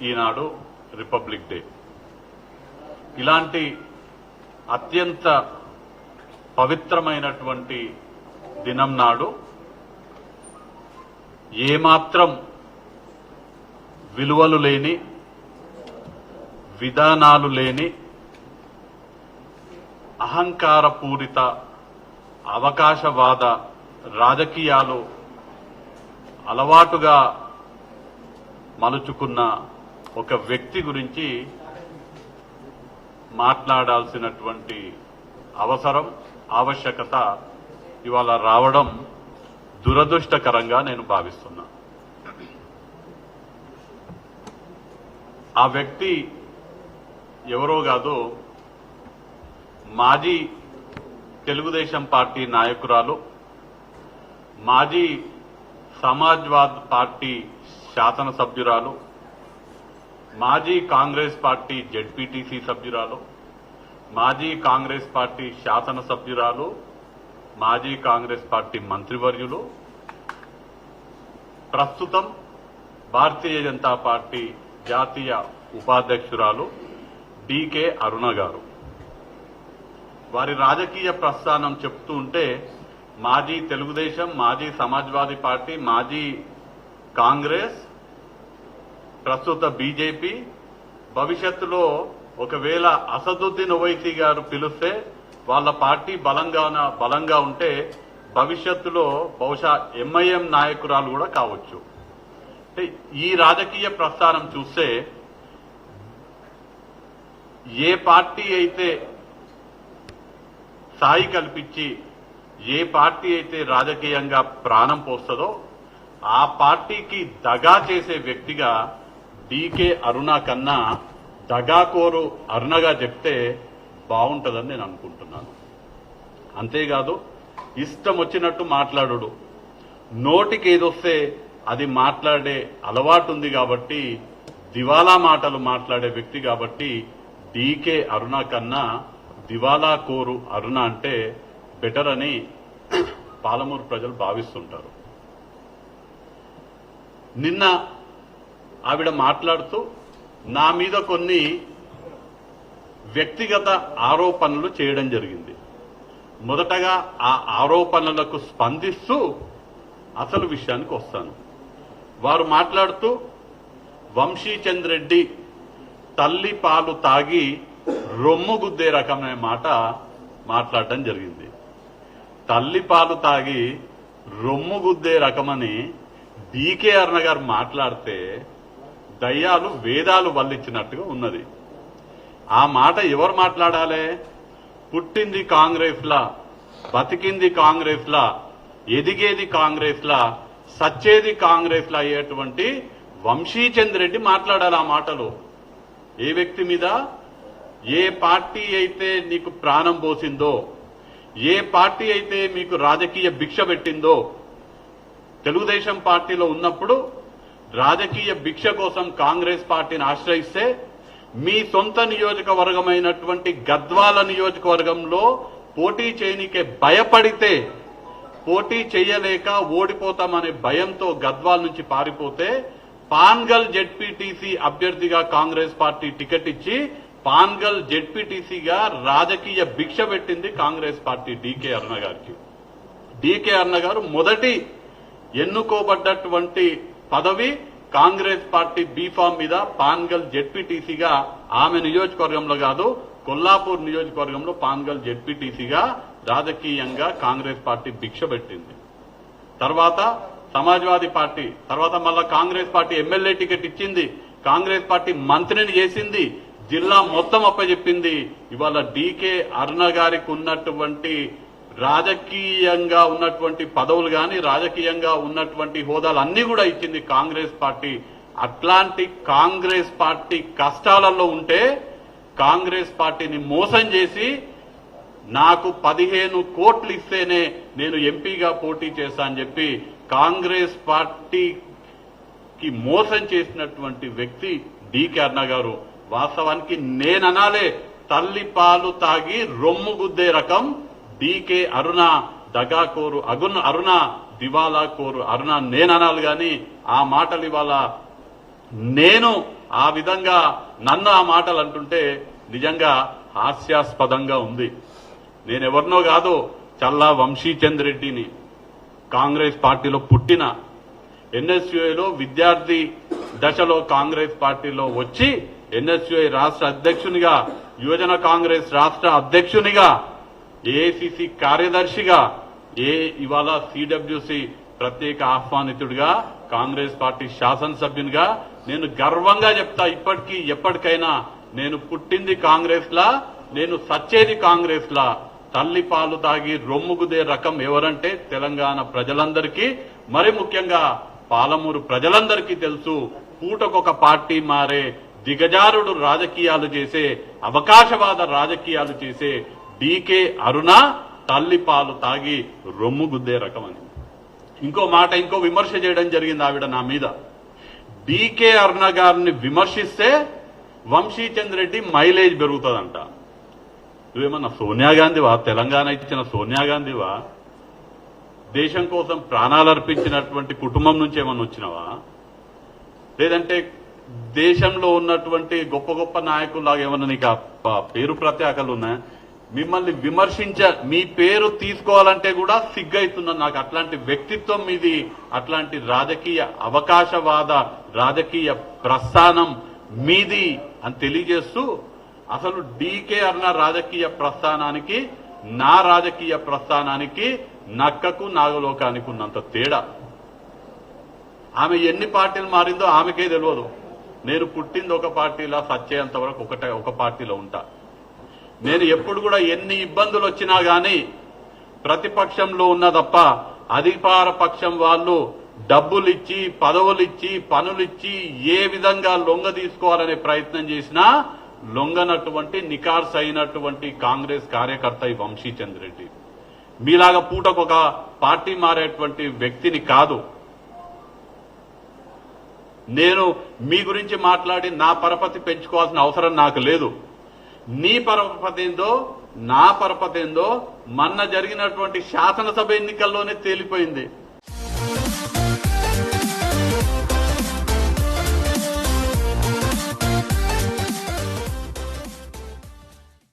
ఈనాడు republic day. ఇలాంటి అత్యంత పవిత్రమైనటువంటి దినం నాడు ఏమాత్రం విలువలు లేని విధానాలు లేని అహంకారపూరిత అవకాశవాద రాజకీయాలు అలవాటుగా మలుచుకున్న ఒక వ్యక్తి గురించి మాట్లాడాల్సినటువంటి అవసరం ఆవశ్యకత ఇవాళ రావడం దురదృష్టకరంగా నేను భావిస్తున్నా. ఆ వ్యక్తి ఎవరో కాదు మాజీ తెలుగుదేశం పార్టీ నాయకురాలు మాజీ సమాజ్వాద్ పార్టీ శాసనసభ్యురాలు మాజీ కాంగ్రెస్ పార్టీ జడ్పీటీసీ సభ్యురాలు మాజీ కాంగ్రెస్ పార్టీ శాసనసభ్యురాలు మాజీ కాంగ్రెస్ పార్టీ మంత్రివర్యులు ప్రస్తుతం భారతీయ జనతా పార్టీ జాతీయ ఉపాధ్యక్షురాలు డికే అరుణ గారు. వారి రాజకీయ ప్రస్థానం చెప్తూ ఉంటే మాజీ తెలుగుదేశం మాజీ సమాజ్వాదీ పార్టీ మాజీ కాంగ్రెస్ ప్రస్తుత బీజేపీ భవిష్యత్తులో ఒకవేళ అసదుద్దీన్ ఓవైసీ గారు పిలిస్తే వాళ్ళ పార్టీ బలంగా బలంగా ఉంటే భవిష్యత్తులో బహుశా ఎంఐఎం నాయకురాలు కూడా కావచ్చు. ఈ రాజకీయ ప్రస్థానం చూస్తే ఏ పార్టీ అయితే స్థాయి కల్పించి ఏ పార్టీ అయితే రాజకీయంగా ప్రాణం పోస్తుందో ఆ పార్టీకి దగా చేసే వ్యక్తిగా డీకే అరుణ కన్నా దగాకోరు అరుణగా చెప్తే బాగుంటుందని నేను అనుకుంటున్నాను. అంతేకాదు ఇష్టం వచ్చినట్టు మాట్లాడు నోటికి ఏదొస్తే అది మాట్లాడే అలవాటు ఉంది కాబట్టి దివాలా మాటలు మాట్లాడే వ్యక్తి కాబట్టి డీకే అరుణ కన్నా దివాలా కోరు అరుణ అంటే బెటర్ అని పాలమూరు ప్రజలు భావిస్తుంటారు. నిన్న ఆవిడ మాట్లాడుతూ నా మీద కొన్ని వ్యక్తిగత ఆరోపణలు చేయడం జరిగింది. మొదటగా ఆ ఆరోపణలకు స్పందిస్తూ అసలు విషయానికి వస్తాను. వారు మాట్లాడుతూ వంశీచంద్ రెడ్డి తల్లి పాలు తాగి రొమ్ము గుద్దే రకమైన మాట మాట్లాడటం జరిగింది. తల్లి పాలు తాగి రొమ్ము గుద్దే రకమని డీకే అర్ణ గారు మాట్లాడితే దయ్యాలు వేదాలు వల్లించినట్టుగా ఉన్నది. ఆ మాట ఎవరు మాట్లాడాలి? పుట్టింది కాంగ్రెస్లా బతికింది కాంగ్రెస్లా ఎదిగేది కాంగ్రెస్లా సచ్చేది కాంగ్రెస్లా అయ్యేటువంటి వంశీచంద్ రెడ్డి మాట్లాడాలి ఆ మాటలు. ఏ వ్యక్తి మీద? ఏ పార్టీ అయితే నీకు ప్రాణం పోసిందో ఏ పార్టీ అయితే మీకు రాజకీయ భిక్ష పెట్టిందో తెలుగుదేశం పార్టీలో ఉన్నప్పుడు రాజకీయ భిక్ష కోసం కాంగ్రెస్ పార్టీని ఆశ్రయిస్తే మీ సొంత నియోజకవర్గమైనటువంటి గద్వాల నియోజకవర్గంలో పోటీ చేయనికే భయపడితే పోటీ చేయలేక ఓడిపోతామనే భయంతో గద్వాల్ నుంచి పారిపోతే పాన్గల్ జెడ్పీటీసీ అభ్యర్థిగా కాంగ్రెస్ పార్టీ టికెట్ ఇచ్చి పాన్గల్ జెడ్పీటీసీగా రాజకీయ భిక్ష పెట్టింది కాంగ్రెస్ పార్టీ డీకే అరుణ గారికి. డీకే అరుణ గారు మొదటి ఎన్నుకోబడ్డటువంటి పదవి కాంగ్రెస్ పార్టీ బీఫామ్ మీద పాన్గల్ జెడ్పీటీసీగా ఆమె నియోజకవర్గంలో కాదు కొల్లాపూర్ నియోజకవర్గంలో పాన్గల్ జెడ్పీటీసీగా రాజకీయంగా కాంగ్రెస్ పార్టీ భిక్ష పెట్టింది. తర్వాత సమాజ్వాదీ పార్టీ తర్వాత మళ్ళా కాంగ్రెస్ పార్టీ ఎమ్మెల్యే టికెట్ ఇచ్చింది. కాంగ్రెస్ పార్టీ మంత్రిని చేసింది. జిల్లా మొత్తం అప్పచెప్పింది. ఇవాళ డీకే అరుణ గారికి ఉన్నటువంటి రాజకీయంగా ఉన్నటువంటి పదవులు కానీ రాజకీయంగా ఉన్నటువంటి హోదాలు అన్ని కూడా ఇచ్చింది కాంగ్రెస్ పార్టీ. అట్లాంటి కాంగ్రెస్ పార్టీ కష్టాలలో ఉంటే కాంగ్రెస్ పార్టీని మోసం చేసి నాకు పదిహేను కోట్లు ఇస్తేనే నేను ఎంపీగా పోటీ చేశా అని చెప్పి కాంగ్రెస్ పార్టీకి మోసం చేసినటువంటి వ్యక్తి డీకే అరుణ గారు. వాస్తవానికి నేననాలే తల్లి పాలు తాగి రొమ్ము గుద్దే రకం డీకే అరుణ దగాకోరు అగున్ అరుణ దివాలా కోరు అరుణ నేననాలి గాని ఆ మాటలు ఇవాళ నేను ఆ విధంగా నన్ను ఆ మాటలు అంటుంటే నిజంగా హాస్యాస్పదంగా ఉంది. నేనెవరినో కాదు చల్లా వంశీచంద్ రెడ్డిని. కాంగ్రెస్ పార్టీలో పుట్టిన ఎన్ఎస్యుఐలో విద్యార్థి దశలో కాంగ్రెస్ పార్టీలో వచ్చి ఎన్ఎస్యుఐ రాష్ట్ర అధ్యక్షునిగా యువజన కాంగ్రెస్ రాష్ట్ర అధ్యక్షునిగా ఏఐసిసి కార్యదర్శిగా ఏ ఇవాళ సిడబ్ల్యూసి ప్రత్యేక ఆహ్వానితుడిగా కాంగ్రెస్ పార్టీ శాసనసభ్యునిగా నేను గర్వంగా చెప్తా ఇప్పటికీ ఎప్పటికైనా నేను పుట్టింది కాంగ్రెస్ లా నేను సచ్చేది కాంగ్రెస్ లా తల్లి పాలు తాగి రొమ్ముగుదే రకం ఎవరంటే తెలంగాణ ప్రజలందరికీ మరి ముఖ్యంగా పాలమూరు ప్రజలందరికీ తెలుసు పూటకొక పార్టీ మారే దిగజారుడు రాజకీయాలు చేసే అవకాశవాద రాజకీయాలు చేసే డీకే అరుణ తల్లి పాలు తాగి రొమ్ము గుద్దే రకం అని ఇంకో మాట ఇంకో విమర్శ చేయడం జరిగింది ఆవిడ నా మీద. డీకే అరుణ గారిని విమర్శిస్తే వంశీచంద్ర రెడ్డి మైలేజ్ పెరుగుతుందంట. నువ్వేమన్నా సోనియా గాంధీవా? తెలంగాణ ఇచ్చిన సోనియా గాంధీవా? దేశం కోసం ప్రాణాలు అర్పించినటువంటి కుటుంబం నుంచి ఏమన్నా వచ్చినావా? లేదంటే దేశంలో ఉన్నటువంటి గొప్ప గొప్ప నాయకుల్లాగా ఏమన్నా నీకు పేరు ప్రత్యేకలు ఉన్నాయా? మిమ్మల్ని విమర్శించ మీ పేరు తీసుకోవాలంటే కూడా సిగ్గైతున్నా నాకు అట్లాంటి వ్యక్తిత్వం మీది అట్లాంటి రాజకీయ అవకాశవాద రాజకీయ ప్రస్థానం మీది అని తెలియజేస్తూ అసలు డీకే అన్న రాజకీయ ప్రస్థానానికి నా రాజకీయ ప్రస్థానానికి నక్కకు నాగలోకానికి ఉన్నంత తేడా. ఆమె ఎన్ని పార్టీలు మారిందో ఆమెకే తెలియదు నేను పుట్టింది ఒక పార్టీలా సచ్చేంత వరకు ఒకటే ఒక పార్టీలో ఉంటా. నేను ఎప్పుడు కూడా ఎన్ని ఇబ్బందులు వచ్చినా గాని ప్రతిపక్షంలో ఉన్న తప్ప అధికార పక్షం వాళ్ళు డబ్బులు ఇచ్చి పదవులు ఇచ్చి పనులు ఇచ్చి ఏ విధంగా లొంగ తీసుకోవాలనే ప్రయత్నం చేసినా లొంగనటువంటి నికార్స్ అయినటువంటి కాంగ్రెస్ కార్యకర్త ఈ వంశీచంద్ రెడ్డి మీలాగా పూటకు ఒక పార్టీ మారేటువంటి వ్యక్తిని కాదు. నేను మీ గురించి మాట్లాడి నా పరపతి పెంచుకోవాల్సిన అవసరం నాకు లేదు. నీ పరపతి ఏందో నా పరపతి ఏందో మొన్న జరిగినటువంటి శాసనసభ ఎన్నికల్లోనే తేలిపోయింది.